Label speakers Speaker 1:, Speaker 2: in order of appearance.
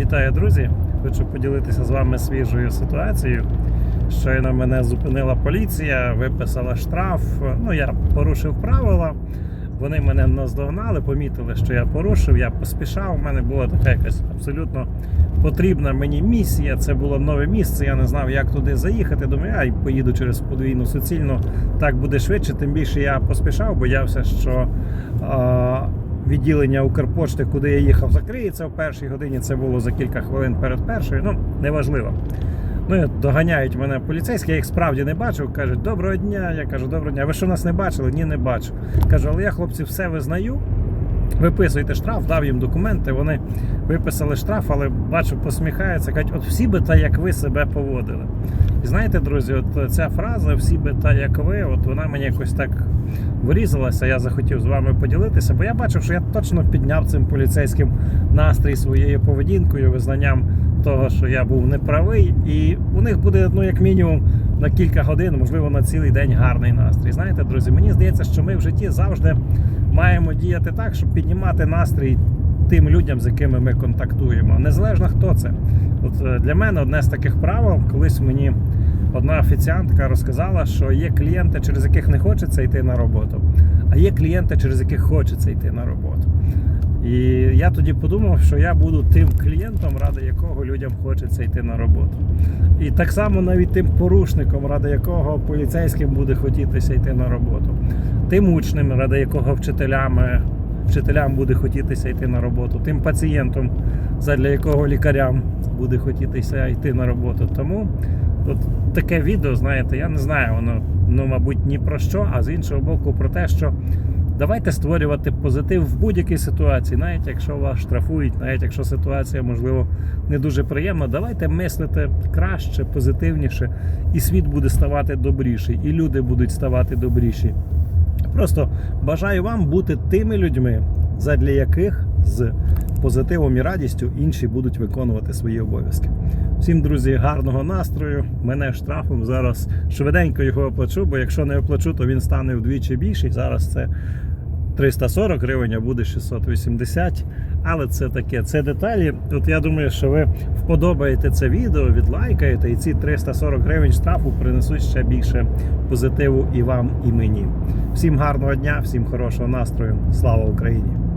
Speaker 1: Вітаю, друзі! Хочу поділитися з вами свіжою ситуацією. Щойно мене зупинила поліція, виписала штраф. Ну, я порушив правила. Вони мене наздогнали, помітили, що я порушив, я поспішав. У мене була така якась абсолютно потрібна мені місія. Це було нове місце. Я не знав, як туди заїхати. Думаю, я поїду через подвійну суцільну. Так буде швидше. Тим більше я поспішав, боявся, що. А, відділення Укрпошти, куди я їхав, закриється в першій годині. Це було за кілька хвилин перед першою. Ну, неважливо. Ну, доганяють мене поліцейські, я їх справді не бачив. Кажуть, доброго дня. Я кажу, доброго дня. Ви що нас не бачили? Ні, не бачу. Кажу, але я, хлопці, все визнаю. Виписуйте штраф, дав їм документи. Вони виписали штраф, але бачу, посміхаються. Кажуть, от всі би та як ви себе поводили. І знаєте, друзі, от ця фраза всі би та як ви, от вона мені якось так вирізалася. Я захотів з вами поділитися, бо я бачив, що я точно підняв цим поліцейським настрій своєю поведінкою, визнанням того, що я був неправий, і у них буде, ну як мінімум, на кілька годин, можливо, на цілий день гарний настрій. Знаєте, друзі, мені здається, що ми в житті завжди маємо діяти так, щоб піднімати настрій тим людям, з якими ми контактуємо. Незалежно хто це. От е, для мене одне з таких правил, колись мені одна офіціантка розказала, що є клієнти, через яких не хочеться йти на роботу, а є клієнти, через яких хочеться йти на роботу. І я тоді подумав, що я буду тим клієнтом, ради якого людям хочеться йти на роботу. І так само навіть тим порушником, ради якого поліцейським буде хотітися йти на роботу, тим учнем, ради якого вчителями, вчителям буде хотітися йти на роботу, тим пацієнтом, задля якого лікарям буде хотітися йти на роботу. Тому от таке відео, знаєте, я не знаю, воно ну, мабуть, ні про що, а з іншого боку, про те, що давайте створювати позитив в будь-якій ситуації, навіть якщо вас штрафують, навіть якщо ситуація, можливо, не дуже приємна, давайте мислити краще, позитивніше, і світ буде ставати добріший, і люди будуть ставати добріші. Просто бажаю вам бути тими людьми, задля яких з позитивом і радістю інші будуть виконувати свої обов'язки. Всім, друзі, гарного настрою. Мене штрафом зараз швиденько його оплачу, бо якщо не оплачу, то він стане вдвічі більший. Зараз це 340 гривень, а буде 680. Але це таке, це деталі. От я думаю, що ви вподобаєте це відео, відлайкаєте, і ці 340 гривень штрафу принесуть ще більше позитиву і вам, і мені. Всім гарного дня, всім хорошого настрою. Слава Україні!